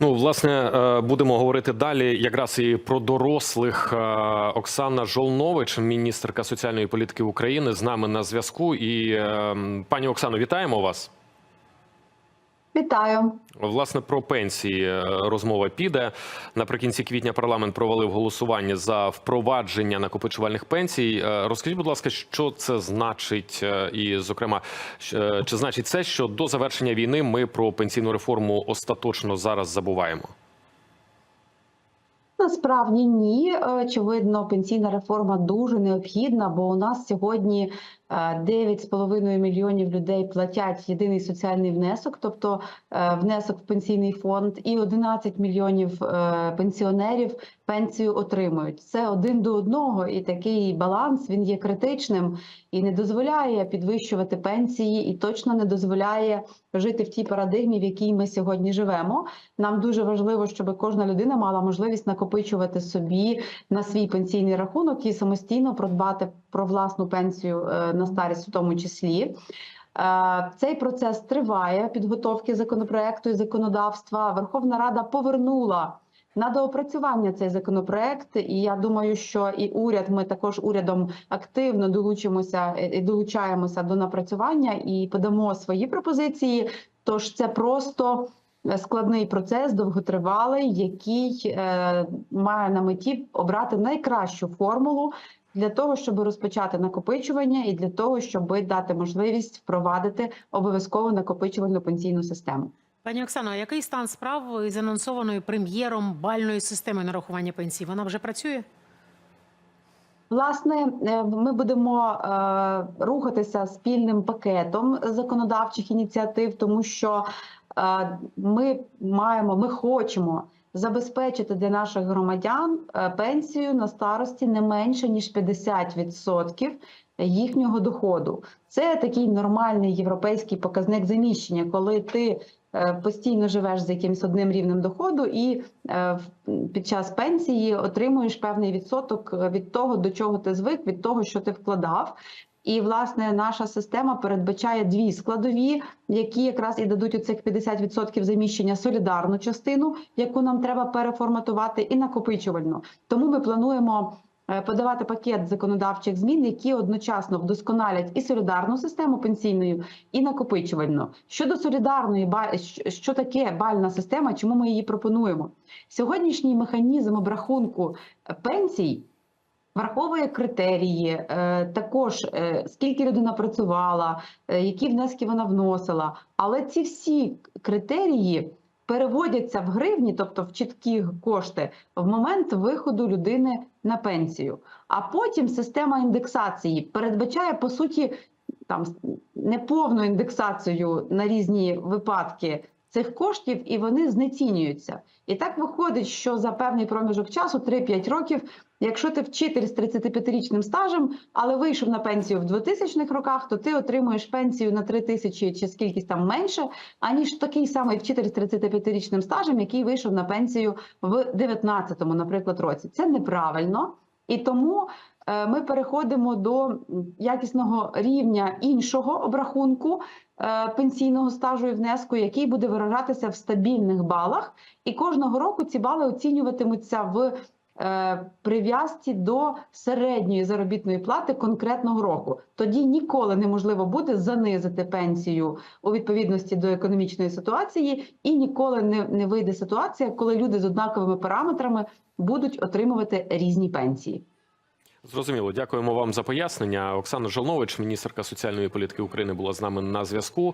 Ну, власне, е, будемо говорити далі якраз і про дорослих. Е, Оксана Жолнович, міністерка соціальної політики України, з нами на зв'язку. І е, пані Оксано, вітаємо вас. Вітаю. Власне, про пенсії е, розмова піде. Наприкінці квітня парламент провалив голосування за впровадження накопичувальних пенсій. Е, Розкажіть, будь ласка, що це значить, е, і, зокрема, чи значить це, що до завершення війни ми про пенсійну реформу остаточно зараз забуваємо? Насправді ні. Очевидно, пенсійна реформа дуже необхідна, бо у нас сьогодні 9,5 мільйонів людей платять єдиний соціальний внесок, тобто е, внесок в пенсійний фонд, і 11 мільйонів е, пенсіонерів пенсію отримують. Це один до одного, і такий баланс він є критичним і не дозволяє підвищувати пенсії, і точно не дозволяє жити в тій парадигмі, в якій ми сьогодні живемо. Нам дуже важливо, щоб кожна людина мала можливість накопичувати собі на свій пенсійний рахунок і самостійно продбати про власну пенсію е, на старість, в тому числі. Е, Цей процес триває підготовки законопроекту і законодавства. Верховна Рада повернула на доопрацювання цей законопроект, і я думаю, що і уряд, ми також урядом активно долучимося е, і долучаємося до напрацювання і подамо свої пропозиції. Тож це просто е, складний процес, довготривалий, який е, має на меті обрати найкращу формулу для того, щоб розпочати накопичування, і для того, щоб дати можливість впровадити обов'язково накопичувальну пенсійну систему. Пані Оксано, а який стан справ із анонсованою прем'єром бальної системи нарахування пенсій? Вона вже працює? Власне, е, ми будемо е, рухатися спільним пакетом законодавчих ініціатив, тому що ми маємо, ми хочемо забезпечити для наших громадян е, пенсію на старості не менше ніж 50% їхнього доходу. Це такий нормальний європейський показник заміщення, коли ти е, постійно живеш з якимось одним рівнем доходу, і е, під час пенсії отримуєш певний відсоток від того, до чого ти звик, від того, що ти вкладав. І власне наша система передбачає дві складові, які якраз і дадуть оцих 50% заміщення солідарну частину, яку нам треба переформатувати, і накопичувальну. Тому ми плануємо е, подавати пакет законодавчих змін, які одночасно вдосконалять і солідарну систему пенсійною, і накопичувальну. Щодо солідарної що таке бальна система, чому ми її пропонуємо? Сьогоднішній механізм обрахунку е, пенсій. Враховує критерії, е, також е, скільки людина працювала, е, які внески вона вносила. Але ці всі критерії переводяться в гривні, тобто в чіткі кошти, в момент виходу людини на пенсію. А потім система індексації передбачає по суті там неповну індексацію на різні випадки цих коштів, і вони знецінюються. І так виходить, що за певний проміжок часу, 3-5 років, якщо ти вчитель з 35-річним стажем, але вийшов на пенсію в 2000-х роках, то ти отримуєш пенсію на 3 тисячі чи скількись там менше, аніж такий самий вчитель з 35-річним стажем, який вийшов на пенсію в 19-му, наприклад, році. Це неправильно. І тому ми переходимо до якісного рівня іншого обрахунку е, пенсійного стажу і внеску, який буде виражатися в стабільних балах. І кожного року ці бали оцінюватимуться в е, прив'язці до середньої заробітної плати конкретного року. Тоді ніколи неможливо буде занизити пенсію у відповідності до економічної ситуації, і ніколи не, не вийде ситуація, коли люди з однаковими параметрами будуть отримувати різні пенсії. Зрозуміло, дякуємо вам за пояснення. Оксана Жолнович, міністерка соціальної політики України, була з нами на зв'язку.